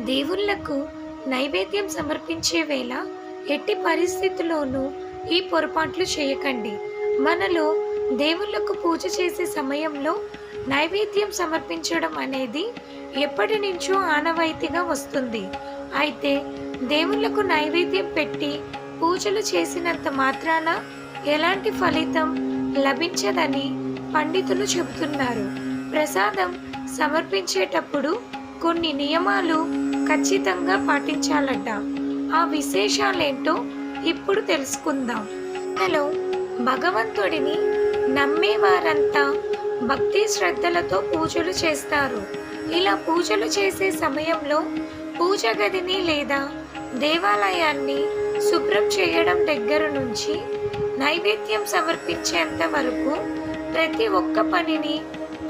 దేవుళ్ళకు నైవేద్యం సమర్పించే వేళ ఎట్టి పరిస్థితుల్లోనూ ఈ పొరపాట్లు చేయకండి. మనలో దేవుళ్ళకు పూజ చేసే సమయంలో నైవేద్యం సమర్పించడం అనేది ఎప్పటి నుంచో ఆనవాయితీగా వస్తుంది. అయితే దేవుళ్ళకు నైవేద్యం పెట్టి పూజలు చేసినంత మాత్రాన ఎలాంటి ఫలితం లభించదని పండితులు చెబుతున్నారు. ప్రసాదం సమర్పించేటప్పుడు కొన్ని నియమాలు ఖచ్చితంగా పాటించాలట. ఆ విశేషాలేంటో ఇప్పుడు తెలుసుకుందాం. హలో భగవంతుడిని నమ్మేవారంతా భక్తి శ్రద్ధలతో పూజలు చేస్తారు. ఇలా పూజలు చేసే సమయంలో పూజ గదిని లేదా దేవాలయాన్ని శుభ్రం చేయడం దగ్గర నుంచి నైవేద్యం సమర్పించేంత వరకు ప్రతి ఒక్క పనిని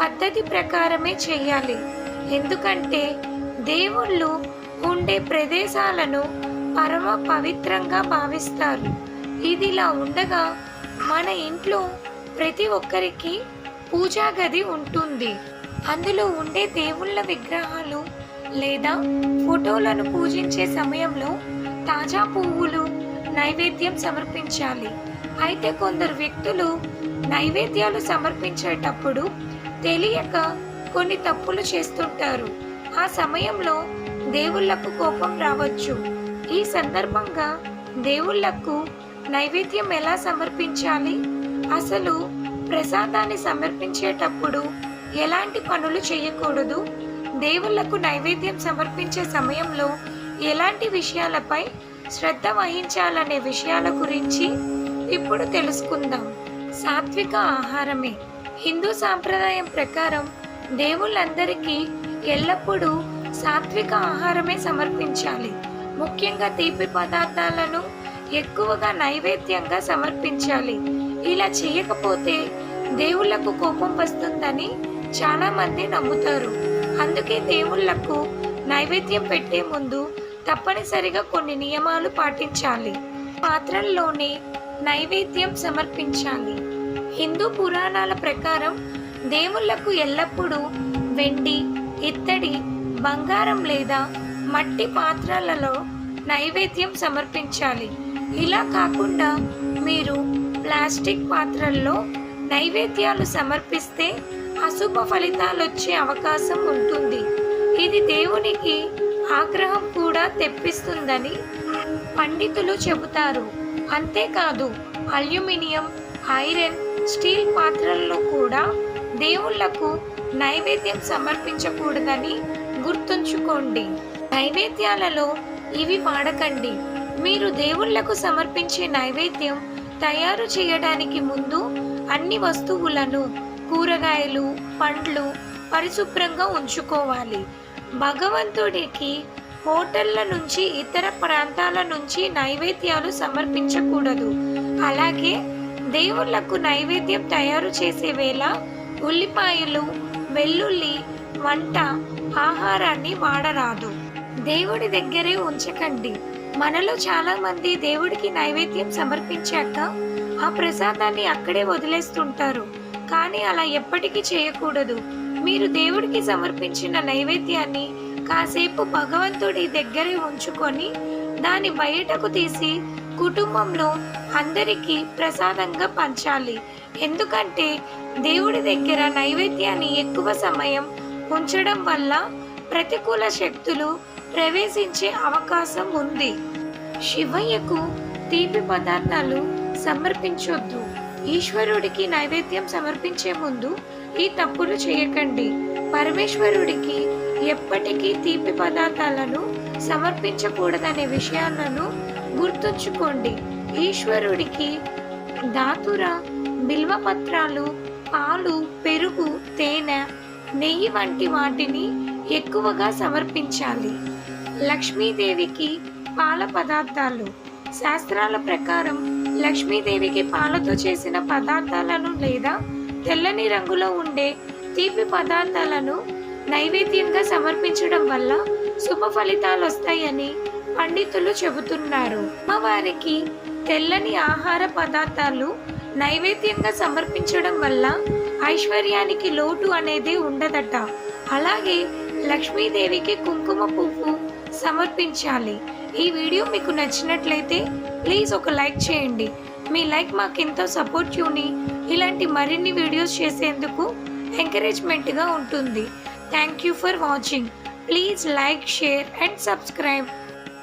పద్ధతి ప్రకారమే చేయాలి. ఎందుకంటే దేవుళ్ళు ఉండే ప్రదేశాలను పరమ పవిత్రంగా భావిస్తారు. ఇదిలా ఉండగా మన ఇంట్లో ప్రతి ఒక్కరికి పూజా గది ఉంటుంది. అందులో ఉండే దేవుళ్ళ విగ్రహాలు లేదా ఫోటోలను పూజించే సమయంలో తాజా పువ్వులు నైవేద్యం సమర్పించాలి. అయితే కొందరు వ్యక్తులు నైవేద్యాలు సమర్పించేటప్పుడు తెలియక కొన్ని తప్పులు చేస్తుంటారు. ఆ సమయంలో దేవుళ్ళకు కోపం రావచ్చు. ఈ సందర్భంగా దేవుళ్ళకు నైవేద్యం ఎలా సమర్పించాలి? అసలు ప్రసాదాన్ని సమర్పించేటప్పుడు ఎలాంటి పనులు చేయకూడదు? దేవుళ్ళకు నైవేద్యం సమర్పించే సమయంలో ఎలాంటి విషయాలపై శ్రద్ధ వహించాలనే విషయాల గురించి ఇప్పుడు తెలుసుకుందాం. సాత్విక ఆహారమే. హిందూ సాంప్రదాయం ప్రకారం దేవుళ్ళందరికీ ఎల్లప్పుడూ సాత్విక ఆహారమే సమర్పించాలి. ముఖ్యంగా తీపి పదార్థాలను ఎక్కువగా నైవేద్యంగా సమర్పించాలి. ఇలా చేయకపోతే దేవుళ్ళకు కోపం వస్తుందని చాలా మంది నమ్ముతారు. అందుకే దేవుళ్ళకు నైవేద్యం పెట్టే ముందు తప్పనిసరిగా కొన్ని నియమాలు పాటించాలి. పాత్రల్లోనే నైవేద్యం సమర్పించాలి. హిందూ పురాణాల ప్రకారం దేవుళ్ళకు ఎల్లప్పుడూ వెండి ఇత్తడి బంగారం లేదా మట్టి పాత్రలలో నైవేద్యం సమర్పించాలి. ఇలా కాకుండా మీరు ప్లాస్టిక్ పాత్రల్లో నైవేద్యాలు సమర్పిస్తే అశుభ ఫలితాలు వచ్చే అవకాశం ఉంటుంది. ఇది దేవునికి ఆగ్రహం కూడా తెప్పిస్తుందని పండితులు చెబుతారు. అంతేకాదు అల్యూమినియం ఐరన్ స్టీల్ పాత్రల్లో కూడా దేవుళ్ళకు నైవేద్యం సమర్పించకూడదని గుర్తుంచుకోండి. నైవేద్యాలలో ఇవి వాడకండి. మీరు దేవుళ్ళకు సమర్పించే నైవేద్యం తయారు చేయడానికి ముందు అన్ని వస్తువులను కూరగాయలు పండ్లు పరిశుభ్రంగా ఉంచుకోవాలి. భగవంతుడికి హోటళ్ళ నుంచి ఇతర ప్రాంతాల నుంచి నైవేద్యాలు సమర్పించకూడదు. అలాగే దేవుళ్ళకు నైవేద్యం తయారు చేసే వేళ ఉల్లిపాయలు వెల్లుల్లి వంట ఆహారాన్ని వాడరాదు. దేవుడి దగ్గరే ఉంచకండి. మనలో చాలా మంది దేవుడికి నైవేద్యం సమర్పించాక ఆ ప్రసాదాన్ని అక్కడే వదిలేస్తుంటారు. కానీ అలా ఎప్పటికీ చేయకూడదు. మీరు దేవుడికి సమర్పించిన నైవేద్యాన్ని కాసేపు భగవంతుడి దగ్గరే ఉంచుకొని దాన్ని బయటకు తీసి కుటుంబంలో అందరికీ ప్రసాదంగా పంచాలి. ఎందుకంటే దేవుడి దగ్గర నైవేద్యాన్ని ఎక్కువ సమయం ఉంచడం వల్ల ప్రతికూల శక్తులు ప్రవేశించే అవకాశం ఉంది. శివయ్యకు తీపి పదార్థాలు సమర్పించొద్దు. ఈశ్వరుడికి నైవేద్యం సమర్పించే ముందు ఈ తప్పులు చేయకండి. పరమేశ్వరుడికి ఎప్పటికీ తీపి పదార్థాలను సమర్పించకూడదనే విషయాలను గుర్తుంచుకోండి ఈశ్వరుడికి ధాతుర బిల్వపత్రాలు పాలు పెరుగు తేనె నెయ్యి వంటి వాటిని ఎక్కువగా సమర్పించాలి. లక్ష్మీదేవికి పాల పదార్థాలు. శాస్త్రాల ప్రకారం లక్ష్మీదేవికి పాలతో చేసిన పదార్థాలను లేదా తెల్లని రంగులో ఉండే తీపి పదార్థాలను నైవేద్యంగా సమర్పించడం వల్ల శుభ ఫలితాలు వస్తాయని పండితులు చెబుతున్నారు. అమ్మవారికి తెల్లని ఆహార పదార్థాలు నైవేద్యంగా సమర్పించడం వల్ల ఐశ్వర్యానికి లోటు అనేది ఉండదట. అలాగే లక్ష్మీదేవికి కుంకుమ పువ్వు సమర్పించాలి. ఈ వీడియో మీకు నచ్చినట్లయితే ప్లీజ్ ఒక లైక్ చేయండి. మీ లైక్ మాకెంతో యూని ఇలాంటి మరిన్ని వీడియోస్ చేసేందుకు ఎంకరేజ్మెంట్గా ఉంటుంది. Thank you for watching. Please like share and subscribe.